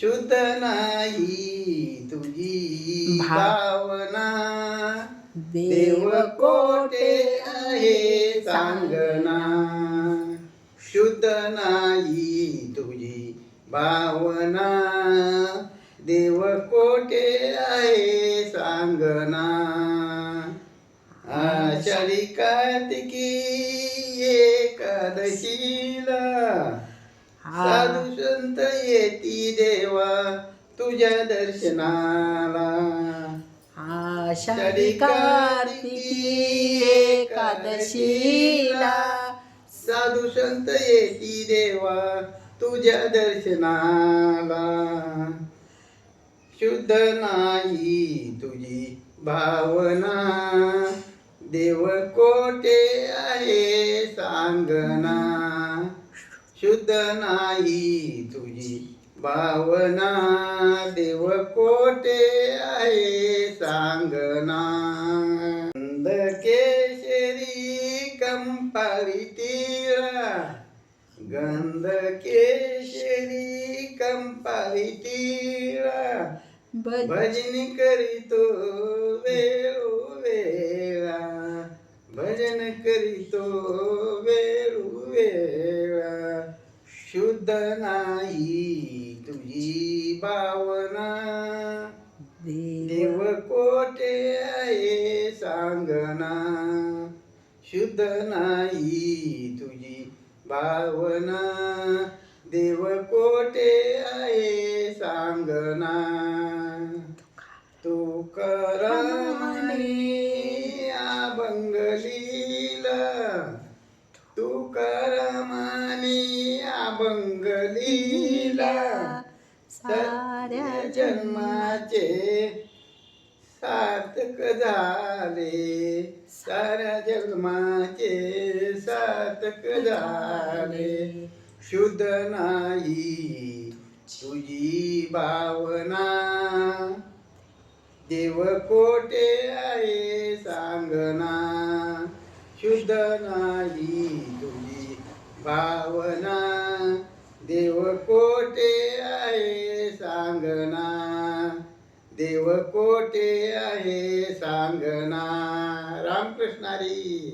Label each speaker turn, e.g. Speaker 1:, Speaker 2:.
Speaker 1: शुद्ध नाही तुझी भावना. देव कोठे आहे सांगना. शुद्ध नाही तुझी भावना. देव कोठे आहे सांगना. आषाढी कार्तिकी एकादशीला साधू संत येती देवा तुझ्या दर्शनाला.
Speaker 2: आषाढी कार्तिकी एकादशीला.
Speaker 1: साधू संत येती देवा तुझ्या दर्शनाला. शुद्ध नाही तुझी भावना देव कोठे आहे सांगना. शुद्ध नाही तुझी भावना देव कोठे आहे सांगना गंध केशरी कंपारी तीरा गंध केशरी कंपारी तीरा
Speaker 2: भज-
Speaker 1: भजन करीतो वेळू वेळा. भजन करीतो वेळू वेळा. शुद्ध नाही तुझी भावना. देव कोठे आहे सांगना. शुद्ध नाही तुझी भावना. देव कोठे आहे सांगना. तू करमानी अभंगलीला तू करमानी अभंगलीला
Speaker 2: साऱ्या
Speaker 1: जन्माचे सार्थक झाले. साऱ्या जन्माचे सार्थक झाले. शुद्ध नाही तुझी भावना. देव कोठे आहे सांगना. शुद्ध नाही तुझी भावना देव कोठे आहे सांगना. देव कोठे आहे सांगना. रामकृष्णारी